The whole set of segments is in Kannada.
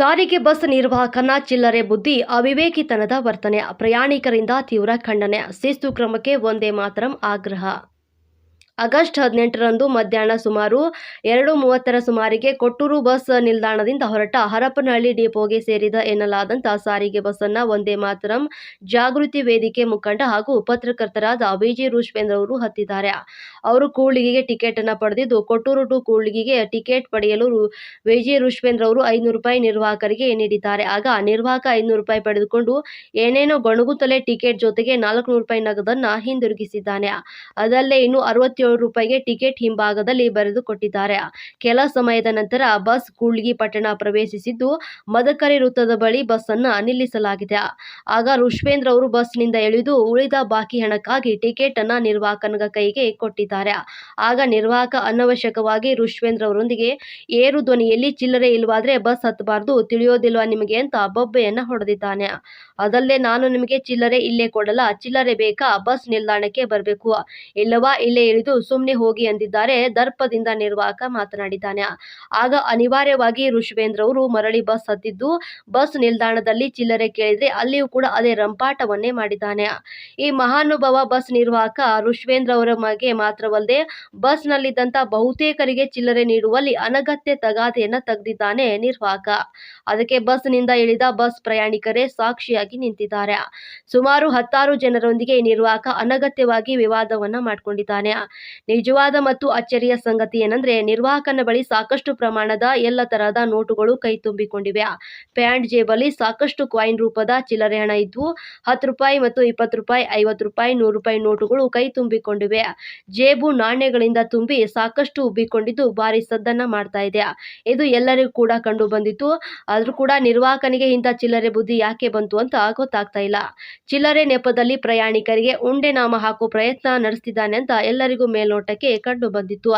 ಸಾರಿಗೆ ಬಸ್ ನಿರ್ವಾಹಕನ ಚಿಲ್ಲರೆ ಬುದ್ಧಿ ಅವಿವೇಕಿತನದ ವರ್ತನೆ. ಪ್ರಯಾಣಿಕರಿಂದ ತೀವ್ರ ಖಂಡನೆ. ಶಿಸ್ತು ಕ್ರಮಕ್ಕೆ ಒಂದೇ ಮಾತರಂ ಆಗ್ರಹ. ಆಗಸ್ಟ್ ಹದಿನೆಂಟರಂದು ಮಧ್ಯಾಹ್ನ ಸುಮಾರು ಎರಡು ಮೂವತ್ತರ ಸುಮಾರಿಗೆ ಕೊಟ್ಟೂರು ಬಸ್ ನಿಲ್ದಾಣದಿಂದ ಹೊರಟ ಹರಪನಹಳ್ಳಿ ಡಿಪೋಗೆ ಸೇರಿದ ಎನ್ನಲಾದಂತಹ ಸಾರಿಗೆ ಬಸ್ಸನ್ನ ಒಂದೇ ಮಾತರಂ ಜಾಗೃತಿ ವೇದಿಕೆ ಮುಖಂಡ ಹಾಗೂ ಪತ್ರಕರ್ತರಾದ ವಿಜಿ ರುಷ್ಪೇಂದ್ರ ಅವರು ಹತ್ತಿದ್ದಾರೆ. ಅವರು ಕೂಳಿಗೆಗೆ ಟಿಕೆಟ್ ಅನ್ನು ಪಡೆದಿದ್ದು, ಕೊಟ್ಟೂರು ಟು ಕೂಳಿಗೆಗೆ ಟಿಕೆಟ್ ಪಡೆಯಲು ವಿಜಿ ರುಷ್ಪೇಂದ್ರ ಅವರು ಐನೂರು ರೂಪಾಯಿ ನಿರ್ವಾಹಕರಿಗೆ ನೀಡಿದ್ದಾರೆ. ಆಗ ನಿರ್ವಾಹಕ ಐನೂರು ರೂಪಾಯಿ ಪಡೆದುಕೊಂಡು ಏನೇನೋ ಗೊಣಗುತ್ತಲೇ ಟಿಕೆಟ್ ಜೊತೆಗೆ ನಾಲ್ಕುನೂರು ರೂಪಾಯಿ ನಗದನ್ನ ಹಿಂದಿರುಗಿಸಿದ್ದಾನೆ. ಅದಲ್ಲೇ ಇನ್ನು ಅರವತ್ತೇಳು ರೂಪಾಯಿಗೆ ಟಿಕೆಟ್ ಹಿಂಭಾಗದಲ್ಲಿ ಬರೆದು ಕೊಟ್ಟಿದ್ದಾರೆ. ಕೆಲ ಸಮಯದ ನಂತರ ಬಸ್ ಕೂಳ್ಗಿ ಪಟ್ಟಣ ಪ್ರವೇಶಿಸಿದ್ದು ಮದಕರಿ ವೃತ್ತದ ಬಳಿ ಬಸ್ ಅನ್ನ ನಿಲ್ಲಿಸಲಾಗಿದೆ. ಆಗ ರುಷ್ವೇಂದ್ರ ಅವರು ಬಸ್ನಿಂದ ಇಳಿದು ಉಳಿದ ಬಾಕಿ ಹಣಕ್ಕಾಗಿ ಟಿಕೆಟ್ ಅನ್ನ ನಿರ್ವಾಹಕನ ಕೈಗೆ ಕೊಟ್ಟಿದ್ದಾರೆ. ಆಗ ನಿರ್ವಾಹಕ ಅನವಶ್ಯಕವಾಗಿ ರುಷ್ವೇಂದ್ರ ಅವರೊಂದಿಗೆ, ಏರು ಧ್ವನಿಯಲ್ಲಿ ಚಿಲ್ಲರೆ ಇಲ್ವಾದ್ರೆ ಬಸ್ ಹತ್ತಬಾರದು, ತಿಳಿಯೋದಿಲ್ವಾ ನಿಮಗೆ? ಅಂತ ಬೊಬ್ಬೆಯನ್ನ ಹೊಡೆದಿದ್ದಾನೆ. ಅದಲ್ಲೇ ನಾನು ನಿಮಗೆ ಚಿಲ್ಲರೆ ಇಲ್ಲೇ ಕೊಡಲ್ಲ, ಚಿಲ್ಲರೆ ಬೇಕಾ? ಬಸ್ ನಿಲ್ದಾಣಕ್ಕೆ ಬರಬೇಕು. ಇಲ್ಲವಾ? ಇಲ್ಲೇ ಇಳಿದು ಸುಮ್ಮನೆ ಹೋಗಿ ಎಂದಿದ್ದಾರೆ ದರ್ಪದಿಂದ ನಿರ್ವಾಹಕ ಮಾತನಾಡಿದ್ದಾನೆ. ಆಗ ಅನಿವಾರ್ಯವಾಗಿ ಋಷಭೇಂದ್ರ ಅವರು ಮರಳಿ ಬಸ್ ಹತ್ತಿದ್ದು, ಬಸ್ ನಿಲ್ದಾಣದಲ್ಲಿ ಚಿಲ್ಲರೆ ಕೇಳಿದ್ರೆ ಅಲ್ಲಿಯೂ ಕೂಡ ಅದೇ ರಂಪಾಟವನ್ನೇ ಮಾಡಿದ್ದಾನೆ. ಈ ಮಹಾನುಭವ ಬಸ್ ನಿರ್ವಾಹಕ ಋಷ್ವೇಂದ್ರ ಅವರ ಮಗೆ ಮಾತ್ರವಲ್ಲದೆ ಬಸ್ನಲ್ಲಿದ್ದಂಥ ಬಹುತೇಕರಿಗೆ ಚಿಲ್ಲರೆ ನೀಡುವಲ್ಲಿ ಅನಗತ್ಯ ತಗಾದೆಯನ್ನ ತೆಗೆದಿದ್ದಾನೆ ನಿರ್ವಾಹಕ ಅದಕ್ಕೆ ಬಸ್ನಿಂದ ಇಳಿದ ಬಸ್ ಪ್ರಯಾಣಿಕರೇ ಸಾಕ್ಷಿಯಾಗಿ ನಿಂತಿದ್ದಾರೆ. ಸುಮಾರು ಹತ್ತಾರು ಜನರೊಂದಿಗೆ ನಿರ್ವಾಹಕ ಅನಗತ್ಯವಾಗಿ ವಿವಾದವನ್ನ ಮಾಡಿಕೊಂಡಿದ್ದಾನೆ. ನಿಜವಾದ ಮತ್ತು ಅಚ್ಚರಿಯ ಸಂಗತಿ ಏನಂದ್ರೆ ನಿರ್ವಾಹಕನ ಬಳಿ ಸಾಕಷ್ಟು ಪ್ರಮಾಣದ ಎಲ್ಲ ತರಹದ ನೋಟುಗಳು ಕೈ ತುಂಬಿಕೊಂಡಿವೆ. ಪ್ಯಾಂಟ್ ಜೇಬಲ್ಲಿ ಸಾಕಷ್ಟು ಕಾಯಿನ್ ರೂಪದ ಚಿಲ್ಲರೆ ಹಣ ಇದ್ವು. ಹತ್ತು ರೂಪಾಯಿ ಮತ್ತು ಇಪ್ಪತ್ತು ರೂಪಾಯಿ, ಐವತ್ತು ರೂಪಾಯಿ, ನೂರು ರೂಪಾಯಿ ನೋಟುಗಳು ಕೈ ತುಂಬಿಕೊಂಡಿವೆ. ಜೇಬು ನಾಣ್ಯಗಳಿಂದ ತುಂಬಿ ಸಾಕಷ್ಟು ಉಬ್ಬಿಕೊಂಡಿದ್ದು ಭಾರಿ ಸದ್ದನ್ನ ಮಾಡ್ತಾ ಇದೆ. ಇದು ಎಲ್ಲರಿಗೂ ಕೂಡ ಕಂಡು ಬಂದಿತ್ತು. ಆದ್ರೂ ಕೂಡ ನಿರ್ವಾಹಕನಿಗೆ ಇಂಥ ಚಿಲ್ಲರೆ ಬುದ್ಧಿ ಯಾಕೆ ಬಂತು ಅಂತ ಗೊತ್ತಾಗ್ತಾ ಇಲ್ಲ. ಚಿಲ್ಲರೆ ನೆಪದಲ್ಲಿ ಪ್ರಯಾಣಿಕರಿಗೆ ಉಂಡೆ ನಾಮ ಹಾಕುವ ಪ್ರಯತ್ನ ನಡೆಸ್ತಿದ್ದಾನೆ ಅಂತ ಎಲ್ಲರಿಗೂ ಮೇಲ್ನೋಟಕ್ಕೆ ಕಂಡು ಬಂದಿತ್ತು.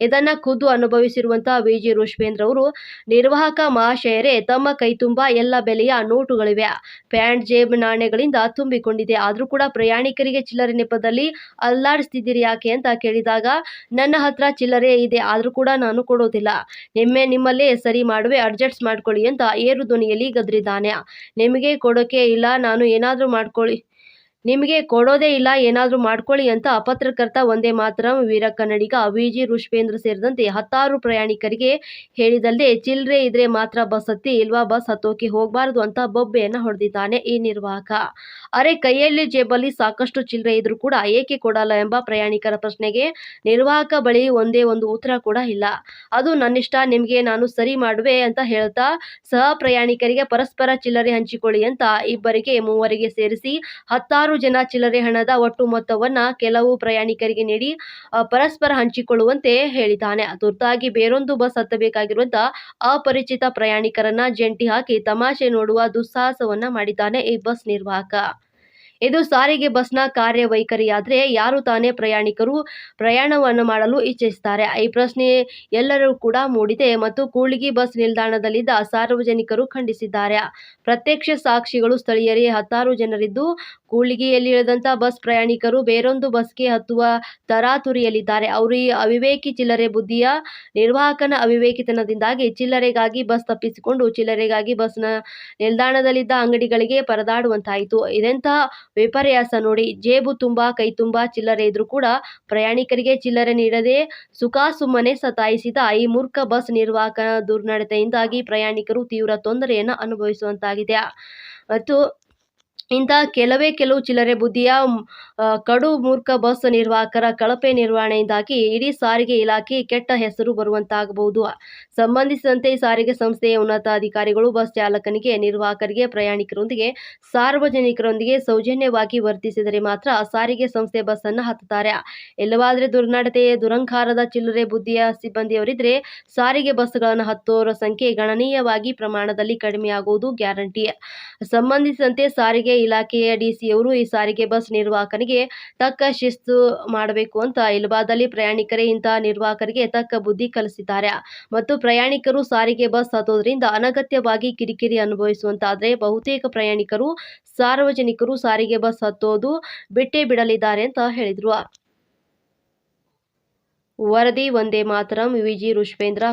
ಇದನ್ನ ಖುದ್ದು ಅನುಭವಿಸಿರುವಂತಹ ವಿಜಿ ರುಷ್ವೇಂದ್ರ ಅವರು, ನಿರ್ವಾಹಕ ಮಹಾಶಯರೇ ತಮ್ಮ ಕೈ ತುಂಬಾ ಎಲ್ಲ ಬೆಲೆಯ ನೋಟುಗಳಿವೆ. ಪ್ಯಾಂಟ್ ಜೇಬ್ ನಾಣ್ಯಗಳಿಂದ ತುಂಬಿಕೊಂಡಿದೆ. ಆದ್ರೂ ಕೂಡ ಪ್ರಯಾಣಿಕರಿಗೆ ಚಿಲ್ಲರೆ ನೆಪದಲ್ಲಿ ಅಲ್ಲಾಡಿಸ್ತಿದ್ದೀರಿ ಯಾಕೆ ಅಂತ ಕೇಳಿದಾಗ, ನನ್ನ ಹತ್ರ ಚಿಲ್ಲರೆ ಇದೆ, ಆದ್ರೂ ಕೂಡ ನಾನು ಕೊಡೋದಿಲ್ಲ. ನಿಮ್ಮೆ ನಿಮ್ಮಲ್ಲೇ ಸರಿ ಮಾಡುವೆ, ಅಡ್ಜಸ್ಟ್ ಮಾಡ್ಕೊಳ್ಳಿ ಅಂತ ಏರು ಧ್ವನಿಯಲ್ಲಿ ಗದ್ರಿದ್ದಾನೆ. ನಿಮಗೆ ಕೊಡೋಕೆ ಇಲ್ಲ ನಾನು ಏನಾದರೂ ಮಾಡ್ಕೊಳ್ಳಿ. ನಿಮಗೆ ಕೊಡೋದೇ ಇಲ್ಲ, ಏನಾದರೂ ಮಾಡ್ಕೊಳ್ಳಿ ಅಂತ ಅಪತ್ರಕರ್ತ ಒಂದೇ ಮಾತ್ರ ವೀರ ಕನ್ನಡಿಗ ವಿ ಜಿ ರುಷ್ವೇಂದ್ರ ಸೇರಿದಂತೆ ಹತ್ತಾರು ಪ್ರಯಾಣಿಕರಿಗೆ ಹೇಳಿದಲ್ಲದೆ ಚಿಲ್ಲರೆ ಇದ್ರೆ ಮಾತ್ರ ಬಸ್ ಹತ್ತಿ, ಇಲ್ವಾ ಬಸ್ ಹತ್ತೋಕೆ ಹೋಗಬಾರದು ಅಂತ ಬೊಬ್ಬೆಯನ್ನ ಹೊಡೆದಿದ್ದಾನೆ ಈ ನಿರ್ವಾಹಕ. ಅರೆ, ಕೈಯಲ್ಲಿ ಜೇಬಲ್ಲಿ ಸಾಕಷ್ಟು ಚಿಲ್ಲರೆ ಇದ್ರೂ ಕೂಡ ಏಕೆ ಕೊಡಲ್ಲ ಎಂಬ ಪ್ರಯಾಣಿಕರ ಪ್ರಶ್ನೆಗೆ ನಿರ್ವಾಹಕ ಬಳಿ ಒಂದೇ ಒಂದು ಉತ್ತರ ಕೂಡ ಇಲ್ಲ. ಅದು ನನ್ನಿಷ್ಟ, ನಿಮಗೆ ನಾನು ಸರಿ ಮಾಡುವೆ ಅಂತ ಹೇಳ್ತಾ ಸಹ ಪ್ರಯಾಣಿಕರಿಗೆ ಪರಸ್ಪರ ಚಿಲ್ಲರೆ ಹಂಚಿಕೊಳ್ಳಿ ಅಂತ ಇಬ್ಬರಿಗೆ ಮೂವರಿಗೆ ಸೇರಿಸಿ ಹತ್ತಾರು ಜನ ಚಿಲ್ಲರೆ ಹಣದ ಒಟ್ಟು ಮೊತ್ತವನ್ನ ಕೆಲವು ಪ್ರಯಾಣಿಕರಿಗೆ ನೀಡಿ ಪರಸ್ಪರ ಹಂಚಿಕೊಳ್ಳುವಂತೆ ಹೇಳಿದ್ದಾನೆ. ತುರ್ತಾಗಿ ಬೇರೊಂದು ಬಸ್ ಹತ್ತಬೇಕಾಗಿರುವಂತಹ ಅಪರಿಚಿತ ಪ್ರಯಾಣಿಕರನ್ನ ಜಂಟಿ ಹಾಕಿ ತಮಾಷೆ ನೋಡುವ ದುಸ್ಸಾಹಸವನ್ನ ಮಾಡಿದ್ದಾನೆ ಈ ಬಸ್ ನಿರ್ವಾಹಕ. ಇದು ಸಾರಿಗೆ ಬಸ್ನ ಕಾರ್ಯವೈಖರಿಯಾದರೆ ಯಾರು ತಾನೇ ಪ್ರಯಾಣಿಕರು ಪ್ರಯಾಣವನ್ನು ಮಾಡಲು ಇಚ್ಛಿಸುತ್ತಾರೆ ಈ ಪ್ರಶ್ನೆ ಎಲ್ಲರೂ ಕೂಡ ಮೂಡಿದೆ ಮತ್ತು ಕೂಡ್ಲಿಗಿ ಬಸ್ ನಿಲ್ದಾಣದಲ್ಲಿದ್ದ ಸಾರ್ವಜನಿಕರು ಖಂಡಿಸಿದ್ದಾರೆ. ಪ್ರತ್ಯಕ್ಷ ಸಾಕ್ಷಿಗಳು ಸ್ಥಳೀಯರೇ ಹತ್ತಾರು ಜನರಿದ್ದು ಕೂಡ್ಲಿಗಿಯಲ್ಲಿ ಇಳಿದಂತಹ ಬಸ್ ಪ್ರಯಾಣಿಕರು ಬೇರೊಂದು ಬಸ್ಗೆ ಹತ್ತುವ ತರಾತುರಿಯಲ್ಲಿದ್ದಾರೆ ಅವರು ಈ ಅವಿವೇಕಿ ಚಿಲ್ಲರೆ ಬುದ್ಧಿಯ ನಿರ್ವಾಹಕನ ಅವಿವೇಕಿತನದಿಂದಾಗಿ ಚಿಲ್ಲರೆಗಾಗಿ ಬಸ್ ತಪ್ಪಿಸಿಕೊಂಡು ಚಿಲ್ಲರೆಗಾಗಿ ಬಸ್ನ ನಿಲ್ದಾಣದಲ್ಲಿದ್ದ ಅಂಗಡಿಗಳಿಗೆ ಪರದಾಡುವಂತಾಯಿತು. ಇದೆಂಥ ವಿಪರ್ಯಾಸ ನೋಡಿ ಜೇಬು ತುಂಬಾ, ಕೈ ತುಂಬಾ ಚಿಲ್ಲರೆ ಇದ್ರೂ ಕೂಡ ಪ್ರಯಾಣಿಕರಿಗೆ ಚಿಲ್ಲರೆ ನೀಡದೆ ಸುಖಾಸುಮ್ಮನೆ ಸತಾಯಿಸಿದ ಈ ಮೂರ್ಖ ಬಸ್ ನಿರ್ವಾಹಕನ ದುರ್ನಡತೆಯಿಂದಾಗಿ ಪ್ರಯಾಣಿಕರು ತೀವ್ರ ತೊಂದರೆಯನ್ನು ಅನುಭವಿಸುವಂತಾಗಿದೆ. ಮತ್ತು ಇಂಥ ಕೆಲವೇ ಕೆಲವು ಚಿಲ್ಲರೆ ಬುದ್ಧಿಯ ಕಡು ಮೂರ್ಖ ಬಸ್ ನಿರ್ವಾಹಕರ ಕಳಪೆ ನಿರ್ವಹಣೆಯಿಂದಾಗಿ ಇಡೀ ಸಾರಿಗೆ ಇಲಾಖೆ ಕೆಟ್ಟ ಹೆಸರು ಬರುವಂತಾಗಬಹುದು. ಸಂಬಂಧಿಸಿದಂತೆ ಸಾರಿಗೆ ಸಂಸ್ಥೆಯ ಉನ್ನತ ಅಧಿಕಾರಿಗಳು ಬಸ್ ಚಾಲಕನಿಗೆ, ನಿರ್ವಾಹಕರಿಗೆ, ಪ್ರಯಾಣಿಕರೊಂದಿಗೆ, ಸಾರ್ವಜನಿಕರೊಂದಿಗೆ ಸೌಜನ್ಯವಾಗಿ ವರ್ತಿಸಿದರೆ ಮಾತ್ರ ಸಾರಿಗೆ ಸಂಸ್ಥೆ ಬಸ್ ಅನ್ನು ಹತ್ತುತ್ತಾರೆ. ಎಲ್ಲವಾದರೆ ದುರ್ನಡತೆ ದುರಂಕಾರದ ಚಿಲ್ಲರೆ ಬುದ್ಧಿಯ ಸಿಬ್ಬಂದಿಯವರಿದ್ರೆ ಸಾರಿಗೆ ಬಸ್ಗಳನ್ನು ಹತ್ತೋರ ಸಂಖ್ಯೆ ಗಣನೀಯವಾಗಿ ಪ್ರಮಾಣದಲ್ಲಿ ಕಡಿಮೆಯಾಗುವುದು ಗ್ಯಾರಂಟಿ. ಸಂಬಂಧಿಸಿದಂತೆ ಸಾರಿಗೆ ಇಲಾಖೆಯ ಡಿಸಿಯವರು ಈ ಸಾರಿಗೆ ಬಸ್ ನಿರ್ವಾಹಕನಿಗೆ ತಕ್ಕ ಶಿಸ್ತು ಮಾಡಬೇಕು ಅಂತ ಇಲ್ಬಾದಲ್ಲಿ ಪ್ರಯಾಣಿಕರೇ ಇಂತಹ ನಿರ್ವಾಹಕರಿಗೆ ತಕ್ಕ ಬುದ್ಧಿ ಕಲಿಸಿದ್ದಾರೆ. ಮತ್ತು ಪ್ರಯಾಣಿಕರು ಸಾರಿಗೆ ಬಸ್ ಹತ್ತೋದ್ರಿಂದ ಅನಗತ್ಯವಾಗಿ ಕಿರಿಕಿರಿ ಅನುಭವಿಸುವಂತಾದ್ರೆ ಬಹುತೇಕ ಪ್ರಯಾಣಿಕರು, ಸಾರ್ವಜನಿಕರು ಸಾರಿಗೆ ಬಸ್ ಹತ್ತೋದು ಬಿಟ್ಟೇ ಬಿಡಲಿದ್ದಾರೆ ಅಂತ ಹೇಳಿದ್ರು. ವರದಿ ಒಂದೇ ಮಾತರಂ ವಿಜಿ ರುಷ್ವೇಂದ್ರ